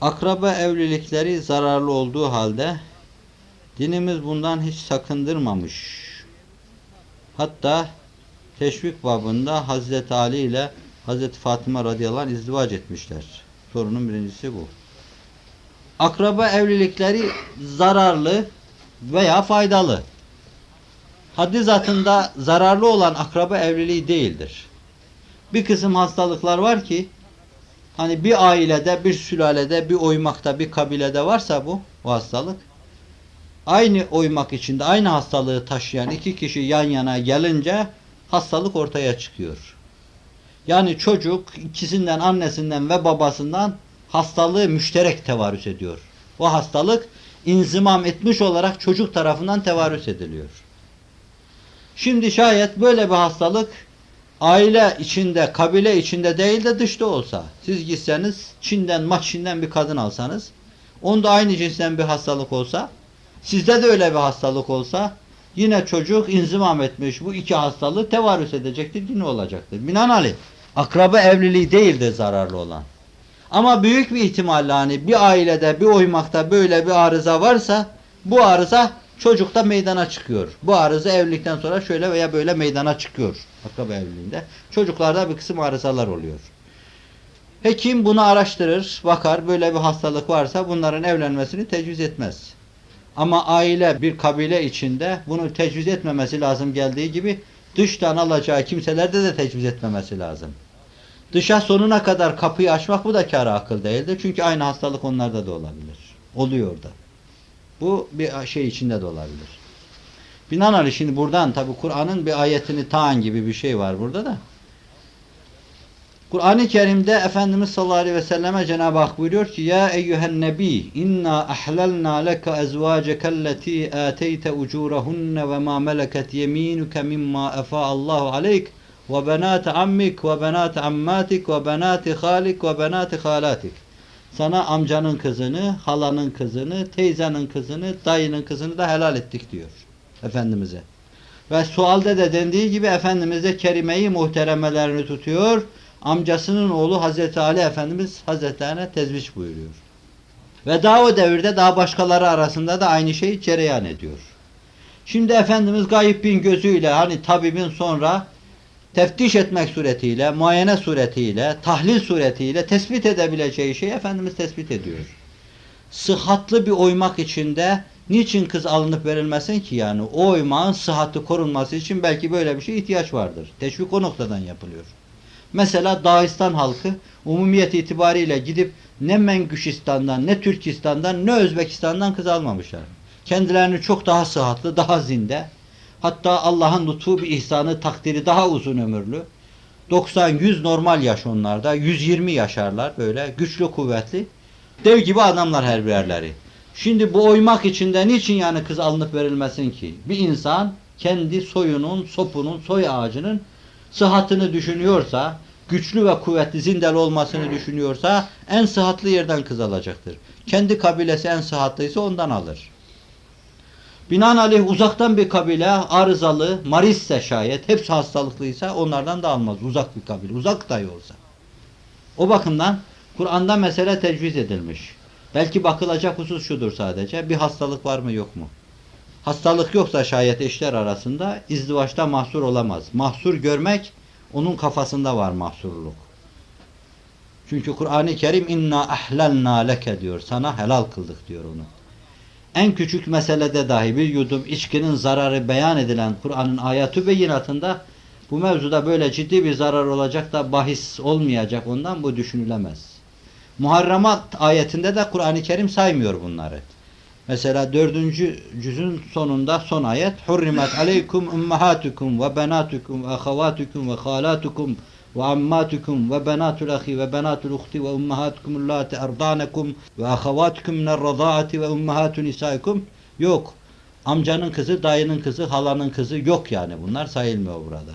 Akraba evlilikleri zararlı olduğu halde dinimiz bundan hiç sakındırmamış. Hatta teşvik babında Hazreti Ali ile Hazreti Fatıma radıyallahu anh izdivac etmişler. Sorunun birincisi bu. Akraba evlilikleri zararlı veya faydalı. Haddi zatında zararlı olan akraba evliliği değildir. Bir kısım hastalıklar var ki hani bir ailede, bir sülalede, bir oymakta, bir kabilede varsa bu, o hastalık aynı oymak içinde aynı hastalığı taşıyan iki kişi yan yana gelince hastalık ortaya çıkıyor. Yani çocuk ikisinden annesinden ve babasından hastalığı müşterek tevarüs ediyor. O hastalık inzimam etmiş olarak çocuk tarafından tevarüs ediliyor. Şimdi şayet böyle bir hastalık aile içinde, kabile içinde değil de dışta olsa, siz gitseniz Çin'den, Maçin'den bir kadın alsanız, onda aynı cinsten bir hastalık olsa, sizde de öyle bir hastalık olsa, yine çocuk inzimam etmiş bu iki hastalığı tevarüs edecektir, yine olacaktır. Binaenaleyh akraba evliliği değildir zararlı olan. Ama büyük bir ihtimalle hani bir ailede, bir oymakta böyle bir arıza varsa, bu arıza çocukta meydana çıkıyor. Bu arıza evlilikten sonra şöyle veya böyle meydana çıkıyor. Akraba evliliğinde. Çocuklarda bir kısım arızalar oluyor. Hekim bunu araştırır, bakar böyle bir hastalık varsa bunların evlenmesini tecviz etmez. Ama aile bir kabile içinde bunu tecviz etmemesi lazım geldiği gibi dıştan alacağı kimselerde de tecviz etmemesi lazım. Dışa sonuna kadar kapıyı açmak bu da kâra akıl değildir. Çünkü aynı hastalık onlarda da olabilir. Oluyor da. Bu bir şey içinde de olabilir. Binaenaleyh şimdi buradan tabi Kur'an'ın bir ayetini taan gibi bir şey var burada da. Kur'an-ı Kerim'de Efendimiz sallallahu aleyhi ve selleme Cenab-ı Hak buyuruyor ki Ya eyyühen nebi inna ahlalna leke ezvacekelleti ateyte ucurahunne ve ma meleket yeminuke mimma efa Allahu aleyk ve benat ammik ve benat ammatik ve benat halik ve benat halatik. Sana amcanın kızını, halanın kızını, teyzenin kızını, dayının kızını da helal ettik diyor Efendimiz'e. Ve sualde de dendiği gibi Efendimiz de kerimeyi muhteremelerini tutuyor. Amcasının oğlu Hazreti Ali Efendimiz Hazretlerine tezviç buyuruyor. Ve daha o devirde daha başkaları arasında da aynı şey cereyan ediyor. Şimdi Efendimiz gayip bin gözüyle hani tabibin sonra teftiş etmek suretiyle, muayene suretiyle, tahlil suretiyle tespit edebileceği şeyi Efendimiz tespit ediyor. Sıhhatlı bir oymak içinde niçin kız alınıp verilmesin ki yani? O oymağın sıhhatli korunması için belki böyle bir şey ihtiyaç vardır. Teşvik o noktadan yapılıyor. Mesela Dağistan halkı umumiyet itibariyle gidip ne Mengüşistan'dan, ne Türkistan'dan, ne Özbekistan'dan kız almamışlar. Kendilerini çok daha sıhhatlı, daha zinde, Hatta Allah'ın lütfu bir ihsanı, takdiri daha uzun ömürlü. 90-100 normal yaş onlarda. 120 yaşarlar böyle güçlü kuvvetli. Dev gibi adamlar her birerleri. Şimdi bu oymak içinde niçin yani kız alınıp verilmesin ki? Bir insan kendi soyunun, sopunun, soy ağacının sıhhatini düşünüyorsa, güçlü ve kuvvetli zindel olmasını düşünüyorsa en sıhhatli yerden kız alacaktır. Kendi kabilesi en sıhhatlıysa ondan alır. Binaenaleyh uzaktan bir kabile arızalı, marisse şayet, hepsi hastalıklıysa onlardan da almaz. Uzak bir kabile, uzak dahi olsa. O bakımdan Kur'an'da mesele tecviz edilmiş. Belki bakılacak husus şudur sadece. Bir hastalık var mı yok mu? Hastalık yoksa şayet eşler arasında izdivaçta mahsur olamaz. Mahsur görmek onun kafasında var mahsurluk. Çünkü Kur'an-ı Kerim inna ahlalna leke diyor. Sana helal kıldık diyor onu en küçük meselede dahi bir yudum içkinin zararı beyan edilen Kur'an'ın ayatı beyinatında bu mevzuda böyle ciddi bir zarar olacak da bahis olmayacak ondan bu düşünülemez. Muharremat ayetinde de Kur'an-ı Kerim saymıyor bunları. Mesela dördüncü cüzün sonunda son ayet Hurrimet aleykum ummahatukum ve benatukum ve ahavatukum ve halatukum ve ammatukum ve benatul ahi ve benatul uhti ve ummahatukum allati erdanakum ve ahavatukum razaati ve ummahatu nisaikum yok. Amcanın kızı, dayının kızı, halanın kızı yok yani. Bunlar sayılmıyor burada.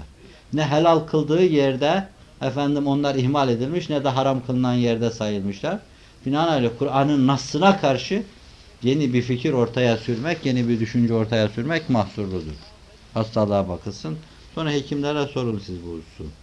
Ne helal kıldığı yerde efendim onlar ihmal edilmiş ne de haram kılınan yerde sayılmışlar. Binaenaleyh Kur'an'ın nassına karşı yeni bir fikir ortaya sürmek, yeni bir düşünce ortaya sürmek mahsurludur. Hastalığa bakılsın. Sonra hekimlere sorun siz bu hususu.